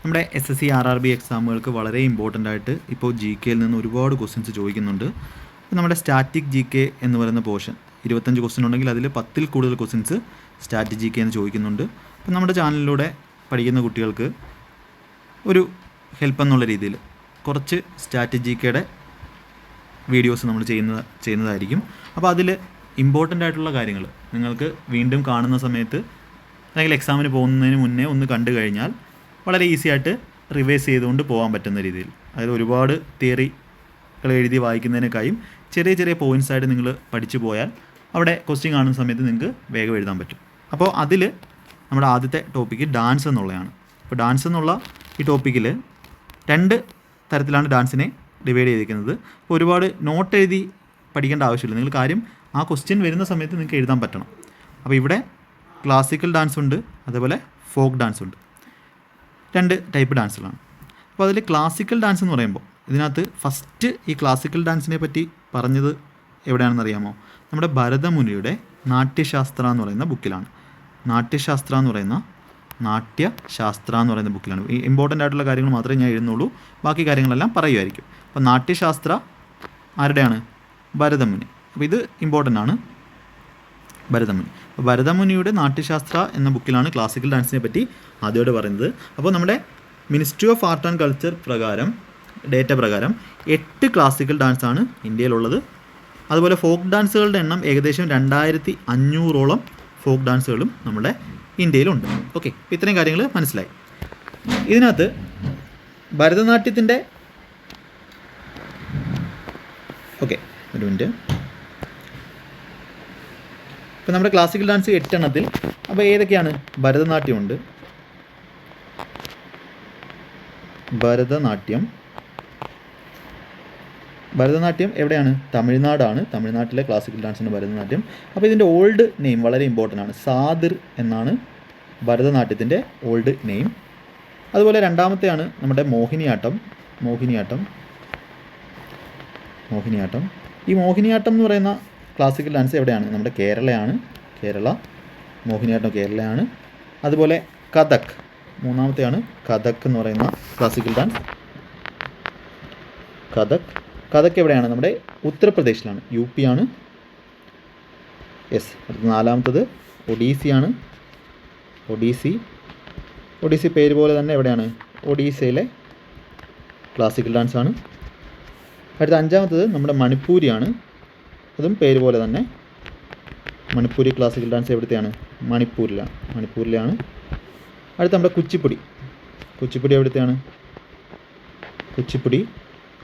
നമ്മുടെ S S C R R B എക്സാമുകൾക്ക് വളരെ important ആയിട്ട് ഇപ്പോൾ ജി കെയിൽ നിന്ന് ഒരുപാട് ക്വസ്റ്റ്യൻസ് ചോദിക്കുന്നുണ്ട്. നമ്മുടെ സ്റ്റാറ്റിക് ജി കെ എന്ന് പറയുന്ന പോർഷൻ ഇരുപത്തഞ്ച് ക്വസ്റ്റ്യൻ ഉണ്ടെങ്കിൽ അതിൽ പത്തിൽ കൂടുതൽ ക്വസ്റ്റ്യൻസ് സ്റ്റാറ്റിക് ജി കെ എന്ന് ചോദിക്കുന്നുണ്ട്. അപ്പോൾ നമ്മുടെ ചാനലിലൂടെ പഠിക്കുന്ന കുട്ടികൾക്ക് ഒരു ഹെൽപ്പ് എന്നുള്ള രീതിയിൽ കുറച്ച് സ്റ്റാറ്റിക് ജി കെയുടെ വീഡിയോസ് നമ്മൾ ചെയ്യുന്ന ചെയ്യുന്നതായിരിക്കും. അപ്പോൾ അതിൽ ഇമ്പോർട്ടന്റ് ആയിട്ടുള്ള കാര്യങ്ങൾ നിങ്ങൾക്ക് വീണ്ടും കാണുന്ന സമയത്ത് അല്ലെങ്കിൽ എക്സാമിന് പോകുന്നതിന് മുന്നേ ഒന്ന് കണ്ടു കഴിഞ്ഞാൽ വളരെ ഈസി ആയിട്ട് റിവേഴ്സ് ചെയ്തുകൊണ്ട് പോകാൻ പറ്റുന്ന രീതിയിൽ. അതായത് ഒരുപാട് തിയറികൾ എഴുതി വായിക്കുന്നതിനേക്കായും ചെറിയ ചെറിയ പോയിന്റ്സ് ആയിട്ട് നിങ്ങൾ പഠിച്ചു പോയാൽ അവിടെ ക്വസ്റ്റ്യൻ കാണുന്ന സമയത്ത് നിങ്ങൾക്ക് വേഗം എഴുതാൻ പറ്റും. അപ്പോൾ അതിൽ നമ്മുടെ ആദ്യത്തെ ടോപ്പിക്ക് ഡാൻസ് എന്നുള്ളതാണ്. അപ്പോൾ ഡാൻസ് എന്നുള്ള ഈ ടോപ്പിക്കിൽ രണ്ട് തരത്തിലാണ് ഡാൻസിനെ ഡിവൈഡ് ചെയ്തിരിക്കുന്നത്. അപ്പോൾ ഒരുപാട് നോട്ട് എഴുതി പഠിക്കേണ്ട ആവശ്യമില്ല. നിങ്ങൾ കാര്യം ആ ക്വസ്റ്റ്യൻ വരുന്ന സമയത്ത് നിങ്ങൾക്ക് എഴുതാൻ പറ്റണം. അപ്പോൾ ഇവിടെ ക്ലാസിക്കൽ ഡാൻസ് ഉണ്ട് അതേപോലെ ഫോക്ക് ഡാൻസ് ഉണ്ട്. രണ്ട് ടൈപ്പ് ഡാൻസുകളാണ് അപ്പോൾ അതിൽ ക്ലാസിക്കൽ ഡാൻസ് എന്ന് പറയുമ്പോൾ ഇതിനകത്ത് ഫസ്റ്റ് ഈ ക്ലാസിക്കൽ ഡാൻസിനെ പറ്റി പറഞ്ഞത് എവിടെയാണെന്ന് അറിയാമോ? നമ്മുടെ ഭരതമുനിയുടെ നാട്യശാസ്ത്ര എന്ന് പറയുന്ന ബുക്കിലാണ്. നാട്യശാസ്ത്ര എന്ന് പറയുന്ന നാട്യശാസ്ത്ര എന്ന് പറയുന്ന ബുക്കിലാണ്. ഈ ഇമ്പോർട്ടന്റ് ആയിട്ടുള്ള കാര്യങ്ങൾ മാത്രമേ ഞാൻ എഴുതുന്നുള്ളൂ. ബാക്കി കാര്യങ്ങളെല്ലാം പറയുമായിരിക്കും അപ്പോൾ നാട്യശാസ്ത്ര ആരുടെയാണ്? ഭരതമുനി. അപ്പോൾ ഇത് ഇമ്പോർട്ടന്റ് ആണ്. ഭരതമുനി. ഭരതമുനിയുടെ നാട്യശാസ്ത്ര എന്ന ബുക്കിലാണ് ക്ലാസിക്കൽ ഡാൻസിനെ പറ്റി ആദ്യമായിട്ട് പറയുന്നത്. അപ്പോൾ നമ്മുടെ ministry of art and culture പ്രകാരം ഡേറ്റ പ്രകാരം എട്ട് ക്ലാസിക്കൽ ഡാൻസാണ് ഇന്ത്യയിലുള്ളത്. അതുപോലെ ഫോക്ക് ഡാൻസുകളുടെ എണ്ണം ഏകദേശം രണ്ടായിരത്തി അഞ്ഞൂറോളം ഫോക്ക് ഡാൻസുകളും നമ്മുടെ ഇന്ത്യയിലുണ്ട്. ഓക്കെ ഇത്രയും കാര്യങ്ങൾ മനസ്സിലായി. ഇതിനകത്ത് ഭരതനാട്യത്തിന്റെ ഓക്കെ ഒരു മിനിറ്റ് ഇപ്പം നമ്മുടെ ക്ലാസിക്കൽ ഡാൻസ് എട്ടെണ്ണത്തിൽ അപ്പോൾ ഏതൊക്കെയാണ്? ഭരതനാട്യമുണ്ട്. ഭരതനാട്യം. ഭരതനാട്യം എവിടെയാണ്? തമിഴ്നാടാണ്. തമിഴ്നാട്ടിലെ ക്ലാസിക്കൽ ഡാൻസിന്റെ ഭരതനാട്യം. അപ്പോൾ ഇതിന്റെ ഓൾഡ് നെയിം വളരെ ഇമ്പോർട്ടന്റ് ആണ്. സാദിർ എന്നാണ് ഭരതനാട്യത്തിന്റെ ഓൾഡ് നെയിം അതുപോലെ രണ്ടാമത്തെയാണ് നമ്മുടെ മോഹിനിയാട്ടം. മോഹിനിയാട്ടം. മോഹിനിയാട്ടം. ഈ മോഹിനിയാട്ടം എന്ന് പറയുന്ന ക്ലാസിക്കൽ ഡാൻസ് എവിടെയാണ്? നമ്മുടെ കേരളയാണ്. കേരള മോഹിനിയാട്ടം കേരളയാണ്. അതുപോലെ കഥക് മൂന്നാമത്തെയാണ് കഥക് എന്ന് പറയുന്ന ക്ലാസിക്കൽ ഡാൻസ് കഥക് കഥക് എവിടെയാണ്? നമ്മുടെ ഉത്തർപ്രദേശിലാണ്. യു പി ആണ്. യെസ് അടുത്ത നാലാമത്തത് ഒഡീസിയാണ് ഒഡീസി ഒഡീസി പേര് പോലെ തന്നെ എവിടെയാണ്? ഒഡീസയിലെ ക്ലാസിക്കൽ ഡാൻസ് ആണ്. അടുത്ത അഞ്ചാമത്തത് നമ്മുടെ മണിപ്പൂരിയാണ്. അതും പേര് പോലെ തന്നെ. മണിപ്പൂരി ക്ലാസിക്കൽ ഡാൻസ് എവിടുത്തെയാണ്? മണിപ്പൂരിലാണ് മണിപ്പൂരിലാണ് അടുത്ത നമ്മുടെ കുച്ചിപ്പുടി. കുച്ചിപ്പുടി എവിടുത്തെയാണ്? കുച്ചിപ്പുടി.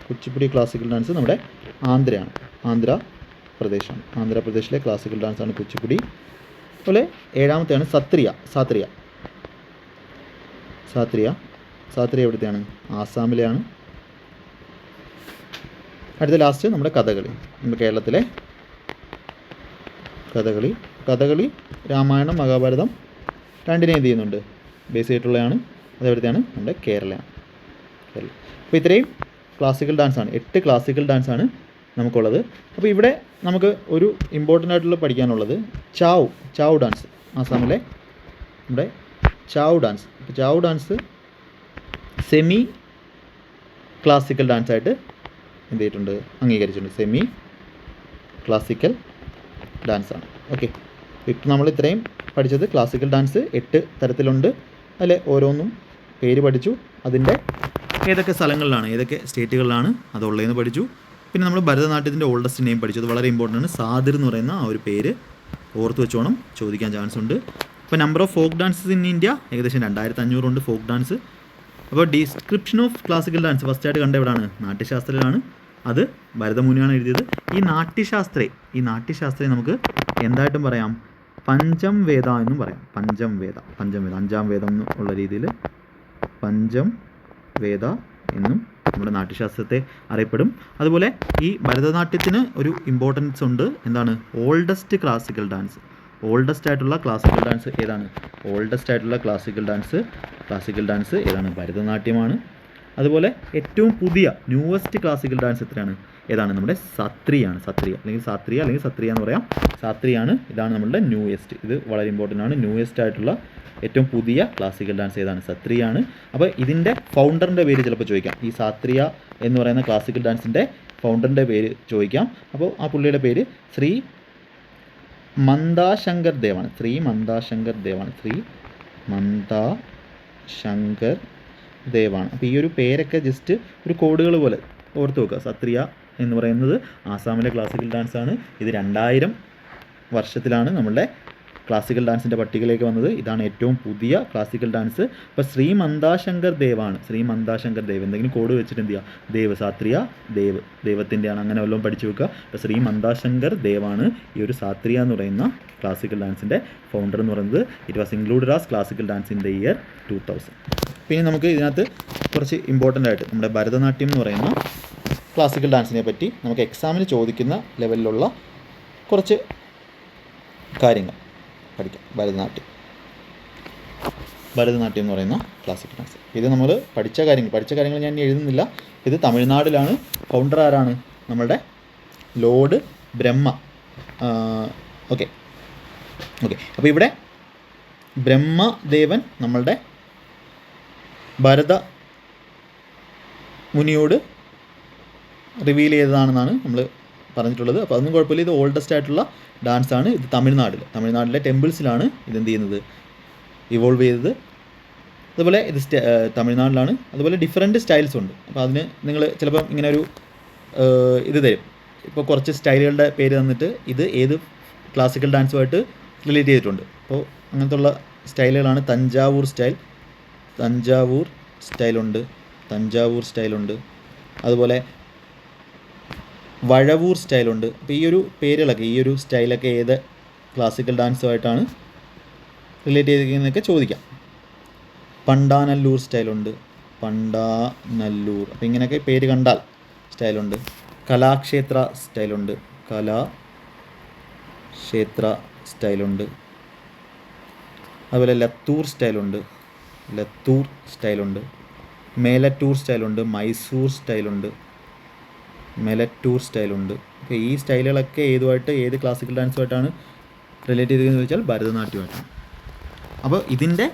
കുച്ചിപ്പുടി ക്ലാസിക്കൽ ഡാൻസ് നമ്മുടെ ആന്ധ്രയാണ്. ആന്ധ്ര പ്രദേശാണ് ആന്ധ്രാപ്രദേശിലെ ക്ലാസിക്കൽ ഡാൻസാണ് കുച്ചിപ്പുടി. അതുപോലെ ഏഴാമത്തെയാണ് സത്രിയ. സാത്രിയ. സാത്രിയ. സാത്രിയ എവിടുത്തെയാണ്? ആസാമിലെയാണ്. അടുത്ത ലാസ്റ്റ് നമ്മുടെ കഥകളി. നമ്മുടെ കേരളത്തിലെ കഥകളി. കഥകളി രാമായണം മഹാഭാരതം രണ്ടിനെ എന്ത് ചെയ്യുന്നുണ്ട്? ബേസ് ചെയ്തിട്ടുള്ളതാണ്. അതെവിടുത്തെയാണ് നമ്മുടെ കേരളയാണ് കേരള. അപ്പോൾ ഇത്രയും ക്ലാസിക്കൽ ഡാൻസാണ് എട്ട് ക്ലാസിക്കൽ ഡാൻസാണ് നമുക്കുള്ളത്. അപ്പോൾ ഇവിടെ നമുക്ക് ഒരു ഇമ്പോർട്ടന്റ് ആയിട്ടുള്ള പഠിക്കാനുള്ളത് ചാവ് ചാവ് ഡാൻസ് ആസാമിലെ നമ്മുടെ Chhau dance Chhau dance semi classical ഡാൻസായിട്ട് എന്ത് ചെയ്തിട്ടുണ്ട് അംഗീകരിച്ചിട്ടുണ്ട് സെമി ക്ലാസിക്കൽ ഡാൻസാണ് ഓക്കെ ഇപ്പം നമ്മൾ ഇത്രയും പഠിച്ചത് ക്ലാസിക്കൽ ഡാൻസ് എട്ട് തരത്തിലുണ്ട്. അതിൽ ഓരോന്നും പേര് പഠിച്ചു. അതിന്റെ ഏതൊക്കെ സ്ഥലങ്ങളിലാണ് ഏതൊക്കെ സ്റ്റേറ്റുകളിലാണ് അതുള്ളതെന്ന് പഠിച്ചു. പിന്നെ നമ്മൾ ഭരതനാട്യത്തിന്റെ ഓൾഡസ്റ്റ് നെയിം പഠിച്ചു. അത് വളരെ ഇമ്പോർട്ടന്റ് ആണ്. സാദിർ എന്ന് പറയുന്ന ആ ഒരു പേര് ഓർത്ത് വെച്ചോണം. ചോദിക്കാൻ ചാൻസ് ഉണ്ട്. ഇപ്പോൾ number of folk dances in India ഏകദേശം രണ്ടായിരത്തി അഞ്ഞൂറുണ്ട് ഫോക്ക് ഡാൻസ് അപ്പോൾ description of classical dance first ആയിട്ട് കണ്ട എവിടെയാണ് നാട്യശാസ്ത്രയിലാണ് അത് ഭരതമുനിയാണ് എഴുതിയത്. ഈ നാട്യശാസ്ത്രേ ഈ നാട്യശാസ്ത്രയെ നമുക്ക് എന്തായിട്ടും പറയാം. പഞ്ചം വേദ എന്നും പറയാം. പഞ്ചം വേദ പഞ്ചം വേദ അഞ്ചാം വേദം എന്നുള്ള രീതിയിൽ പഞ്ചം വേദ എന്നും നമ്മുടെ നാട്യശാസ്ത്രത്തെ അറിയപ്പെടും. അതുപോലെ ഈ ഭരതനാട്യത്തിന് ഒരു ഇമ്പോർട്ടൻസ് ഉണ്ട്. എന്താണ്? ഓൾഡസ്റ്റ് ക്ലാസിക്കൽ ഡാൻസ് ഓൾഡസ്റ്റ് ആയിട്ടുള്ള ക്ലാസിക്കൽ ഡാൻസ് ഏതാണ്? ഓൾഡസ്റ്റ് ആയിട്ടുള്ള ക്ലാസിക്കൽ ഡാൻസ് ക്ലാസിക്കൽ ഡാൻസ് ഏതാണ്? ഭരതനാട്യമാണ്. അതുപോലെ ഏറ്റവും പുതിയ ന്യൂവസ്റ്റ് ക്ലാസിക്കൽ ഡാൻസ് എത്രയാണ്? ഏതാണ് നമ്മുടെ സത്രിയാണ്. സത്രിയ അല്ലെങ്കിൽ സാത്രിയ അല്ലെങ്കിൽ സത്രിയ എന്ന് പറയാം. സാത്രിയാണ് ഇതാണ് നമ്മുടെ ന്യൂയസ്റ്റ് ഇത് വളരെ ഇമ്പോർട്ടന്റ് ആണ്. ന്യൂയസ്റ്റ് ആയിട്ടുള്ള ഏറ്റവും പുതിയ ക്ലാസിക്കൽ ഡാൻസ് ഏതാണ്? സത്രിയാണ്. അപ്പോൾ ഇതിന്റെ ഫൗണ്ടറിന്റെ പേര് ചിലപ്പോൾ ചോദിക്കാം. ഈ സാത്രിയ എന്ന് പറയുന്ന ക്ലാസിക്കൽ ഡാൻസിന്റെ ഫൗണ്ടറിന്റെ പേര് ചോദിക്കാം. അപ്പോൾ ആ പുള്ളിയുടെ പേര് ശ്രീ മന്ദാശങ്കർ ദേവാണ്. ശ്രീ മന്ദാശങ്കർ ദേവാണ്. ശ്രീ മന്ദാശങ്കർ ദേവാണ്. അപ്പോൾ ഈ ഒരു പേരൊക്കെ ജസ്റ്റ് ഒരു കോഡുകൾ പോലെ ഓർത്ത് വെക്കുക. സത്രിയ എന്ന് പറയുന്നത് ആസാമിലെ ക്ലാസിക്കൽ ഡാൻസ് ആണ്. ഇത് രണ്ടായിരം വർഷത്തിലാണ് നമ്മളുടെ ക്ലാസിക്കൽ ഡാൻസിന്റെ പട്ടികയിലേക്ക് വന്നത്. ഇതാണ് ഏറ്റവും പുതിയ ക്ലാസിക്കൽ ഡാൻസ് ഇപ്പോൾ ശ്രീ മന്ദാശങ്കർ ദേവാണ്. ശ്രീ മന്ദാശങ്കർ ദേവ്. എന്തെങ്കിലും കോഡ് വെച്ചിട്ട് എന്ത് ചെയ്യുക? ദേവ് സാത്രിയ ദേവ്. ദൈവത്തിന്റെയാണ് അങ്ങനെ വല്ലതും പഠിച്ചു വെക്കുക. ഇപ്പോൾ ശ്രീ മന്ദാശങ്കർ ദേവാണ് ഈ ഒരു സാത്രിയ എന്ന് പറയുന്ന ക്ലാസിക്കൽ ഡാൻസിന്റെ ഫൗണ്ടർ എന്ന് പറയുന്നത്. It was included as classical dance in the year two thousand പിന്നെ നമുക്ക് ഇതിനകത്ത് കുറച്ച് ഇമ്പോർട്ടന്റ് ആയിട്ട് നമ്മുടെ ഭരതനാട്യം എന്ന് പറയുന്ന ക്ലാസിക്കൽ ഡാൻസിനെ പറ്റി നമുക്ക് എക്സാമിന് ചോദിക്കുന്ന ലെവലിലുള്ള കുറച്ച് കാര്യങ്ങൾ പഠിക്കാം. ഭരതനാട്യം. ഭരതനാട്യം എന്ന് പറയുന്ന ക്ലാസിക്കൽ ഡാൻസ് ഇത് നമ്മൾ പഠിച്ച കാര്യങ്ങൾ പഠിച്ച കാര്യങ്ങൾ ഞാൻ എഴുതുന്നില്ല. ഇത് തമിഴ്നാടിലാണ്. ഫൗണ്ടർ ആരാണ്? നമ്മളുടെ ലോഡ് ബ്രഹ്മ. ഓക്കെ ഓക്കെ അപ്പോൾ ഇവിടെ ബ്രഹ്മദേവൻ നമ്മളുടെ ഭരത മുനിയോട് റിവീൽ ചെയ്തതാണെന്നാണ് നമ്മൾ പറഞ്ഞിട്ടുള്ളത്. അപ്പോൾ അതൊന്നും കുഴപ്പമില്ല. ഇത് ഓൾഡസ്റ്റ് ആയിട്ടുള്ള ഡാൻസ് ആണ്. ഇത് തമിഴ്നാട്ടിൽ തമിഴ്നാട്ടിലെ ടെമ്പിൾസിലാണ് ഇത് എന്ത് ചെയ്യുന്നത്? ഇവോൾവ് ചെയ്തത്. അതുപോലെ ഇത് തമിഴ്നാട്ടിലാണ്. അതുപോലെ ഡിഫറെന്റ് സ്റ്റൈൽസ് ഉണ്ട്. അപ്പോൾ അതിന് നിങ്ങൾ ചിലപ്പം ഇങ്ങനെ ഒരു ഇത് തരും. ഇപ്പോൾ കുറച്ച് സ്റ്റൈലുകളുടെ പേര് തന്നിട്ട് ഇത് ഏത് ക്ലാസിക്കൽ ഡാൻസുമായിട്ട് റിലേറ്റ് ചെയ്തിട്ടുണ്ട്. അപ്പോൾ അങ്ങനത്തെ ഉള്ള സ്റ്റൈലുകളാണ് തഞ്ചാവൂർ സ്റ്റൈൽ. തഞ്ചാവൂർ സ്റ്റൈലുണ്ട്. തഞ്ചാവൂർ സ്റ്റൈലുണ്ട്. അതുപോലെ വഴവൂർ സ്റ്റൈലുണ്ട്. അപ്പോൾ ഈ ഒരു പേരുകളൊക്കെ ഈ ഒരു സ്റ്റൈലൊക്കെ ഏത് ക്ലാസിക്കൽ ഡാൻസുമായിട്ടാണ് റിലേറ്റ് ചെയ്തിരിക്കുന്നതൊക്കെ ചോദിക്കാം. പണ്ടാനല്ലൂർ സ്റ്റൈലുണ്ട്. പണ്ടാനല്ലൂർ. അപ്പോൾ ഇങ്ങനെയൊക്കെ പേര് കണ്ടാൽ സ്റ്റൈലുണ്ട്. കലാക്ഷേത്ര സ്റ്റൈലുണ്ട്. കലാക്ഷേത്ര സ്റ്റൈലുണ്ട്. അതുപോലെ ലത്തൂർ സ്റ്റൈലുണ്ട്. ലത്തൂർ സ്റ്റൈലുണ്ട്. മേലറ്റൂർ സ്റ്റൈലുണ്ട്. മൈസൂർ സ്റ്റൈലുണ്ട്. മെലറ്റൂർ സ്റ്റൈലുണ്ട്. അപ്പോൾ ഈ സ്റ്റൈലുകളൊക്കെ ഏതുമായിട്ട് ഏത് ക്ലാസിക്കൽ ഡാൻസുമായിട്ടാണ് റിലേറ്റ് ചെയ്തതെന്ന് ചോദിച്ചാൽ ഭരതനാട്യമായിട്ടാണ്. അപ്പോൾ ഇതിന്റെ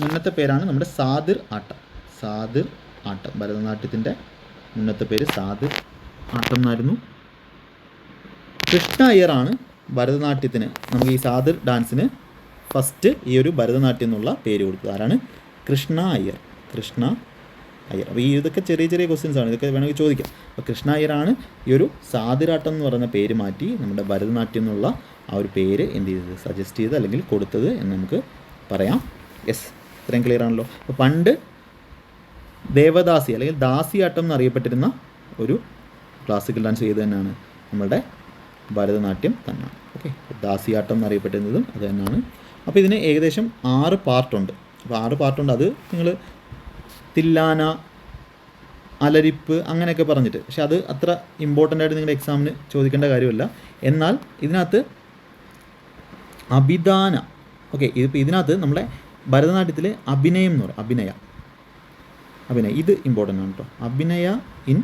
മുന്നത്തെ പേരാണ് നമ്മുടെ സാദിർ ആട്ടം. സാദിർ ആട്ടം. ഭരതനാട്യത്തിന്റെ മുന്നത്തെ പേര് സാദിർ ആട്ടം എന്നായിരുന്നു. കൃഷ്ണ അയ്യറാണ് ഭരതനാട്യത്തിന് നമുക്ക് ഈ സാദിർ ഡാൻസിന് ഫസ്റ്റ് ഈ ഒരു ഭരതനാട്യം എന്നുള്ള പേര് കൊടുത്തത്. ആരാണ്? കൃഷ്ണ അയ്യർ. കൃഷ്ണ അയ്യർ. അപ്പോൾ ഈ ഇതൊക്കെ ചെറിയ ചെറിയ ക്വസ്റ്റ്യൻസ് ആണ്. ഇതൊക്കെ വേണമെങ്കിൽ ചോദിക്കാം. അപ്പോൾ കൃഷ്ണ അയ്യറാണ് ഈ ഒരു സാതിരാട്ടം എന്ന് പറയുന്ന പേര് മാറ്റി നമ്മുടെ ഭരതനാട്യം എന്നുള്ള ആ ഒരു പേര് എന്ത് ചെയ്തത്? സജസ്റ്റ് ചെയ്ത് അല്ലെങ്കിൽ കൊടുത്തത് എന്ന് നമുക്ക് പറയാം. യെസ് ഇത്രയും ക്ലിയർ ആണല്ലോ? അപ്പോൾ പണ്ട് ദേവദാസി അല്ലെങ്കിൽ ദാസിയാട്ടം എന്നറിയപ്പെട്ടിരുന്ന ഒരു ക്ലാസിക്കൽ ഡാൻസ് ചെയ്ത് തന്നെയാണ് നമ്മളുടെ ഭരതനാട്യം തന്നെയാണ് ഓക്കെ ദാസിയാട്ടം എന്നറിയപ്പെട്ടിരുന്നതും അത് തന്നെയാണ് അപ്പോൾ ഇതിന് ഏകദേശം ആറ് പാർട്ടുണ്ട്. അപ്പോൾ ആറ് പാർട്ടുണ്ട്. അത് നിങ്ങൾ തില്ലാന അലരിപ്പ് അങ്ങനെയൊക്കെ പറഞ്ഞിട്ട്. പക്ഷെ അത് അത്ര ഇമ്പോർട്ടന്റ് ആയിട്ട് നിങ്ങളുടെ എക്സാമിന് ചോദിക്കേണ്ട കാര്യമല്ല. എന്നാൽ ഇതിനകത്ത് അഭിദാന ഓക്കെ ഇതിപ്പോൾ ഇതിനകത്ത് നമ്മുടെ ഭരതനാട്യത്തിലെ അഭിനയം എന്ന് പറയും. അഭിനയ. അഭിനയ. ഇത് ഇമ്പോർട്ടന്റ് ആണ് കേട്ടോ. അഭിനയ ഇൻ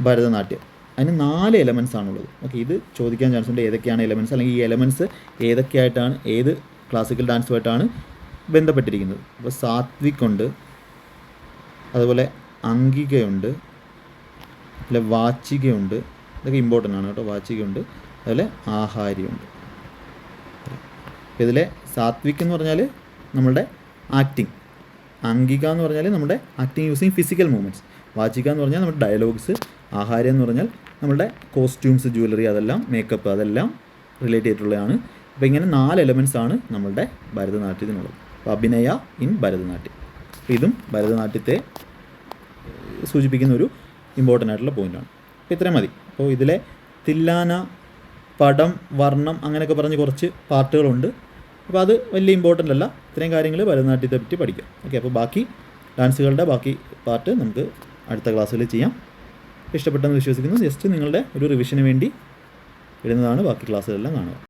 ഭരതനാട്യം. അതിന് നാല് എലമെൻസ് ആണുള്ളത്. ഓക്കെ ഇത് ചോദിക്കാൻ ചാൻസ് ഉണ്ട് ഏതൊക്കെയാണ് എലമെൻസ് അല്ലെങ്കിൽ ഈ എലമെൻസ് ഏതൊക്കെയായിട്ടാണ് ഏത് ക്ലാസിക്കൽ ഡാൻസുമായിട്ടാണ് ബന്ധപ്പെട്ടിരിക്കുന്നത്. അപ്പോൾ സാത്വിക് ഉണ്ട് അതുപോലെ അങ്കികയുണ്ട് അതുപോലെ വാച്ചികയുണ്ട് ഇതൊക്കെ ഇമ്പോർട്ടന്റ് ആണ് കേട്ടോ. വാച്ചികയുണ്ട് അതുപോലെ ആഹാര്യമുണ്ട് ഇതിലെ സാത്വിക് എന്ന് പറഞ്ഞാൽ നമ്മളുടെ ആക്ടിങ് അങ്കിക എന്ന് പറഞ്ഞാൽ നമ്മുടെ ആക്ടിങ് യൂസിങ് ഫിസിക്കൽ മൂവ്മെന്റ്സ് വാചിക എന്ന് പറഞ്ഞാൽ നമ്മുടെ ഡയലോഗ്സ് ആഹാരം എന്ന് പറഞ്ഞാൽ നമ്മുടെ കോസ്റ്റ്യൂംസ് ജ്വല്ലറി അതെല്ലാം മേക്കപ്പ് അതെല്ലാം റിലേറ്റ് ചെയ്തിട്ടുള്ളതാണ്. അപ്പോൾ ഇങ്ങനെ നാല് എലമെൻസ് ആണ് നമ്മളുടെ ഭരതനാട്യത്തിനുള്ളത്. അപ്പോൾ അഭിനയ ഇൻ ഭരതനാട്യം. ഇതും ഭരതനാട്യത്തെ സൂചിപ്പിക്കുന്ന ഒരു ഇമ്പോർട്ടന്റ് ആയിട്ടുള്ള പോയിന്റാണ് അപ്പോൾ ഇത്രയും മതി. അപ്പോൾ ഇതിലെ തില്ലാന പടം വർണം അങ്ങനെയൊക്കെ പറഞ്ഞ് കുറച്ച് പാർട്ടുകളുണ്ട് അപ്പോൾ അത് വലിയ ഇമ്പോർട്ടന്റ് അല്ല. ഇത്രയും കാര്യങ്ങൾ ഭരതനാട്യത്തെ പറ്റി പഠിക്കാം. ഓക്കെ അപ്പോൾ ബാക്കി ഡാൻസുകളുടെ ബാക്കി പാർട്ട് നമുക്ക് അടുത്ത ക്ലാസ്സിൽ ചെയ്യാം. ഇഷ്ടപ്പെട്ടെന്ന് വിശ്വസിക്കുന്നു. ജസ്റ്റ് നിങ്ങളുടെ ഒരു റിവിഷന് വേണ്ടി ഇടുന്നതാണ്. ബാക്കി ക്ലാസ്സുകളെല്ലാം കാണുക.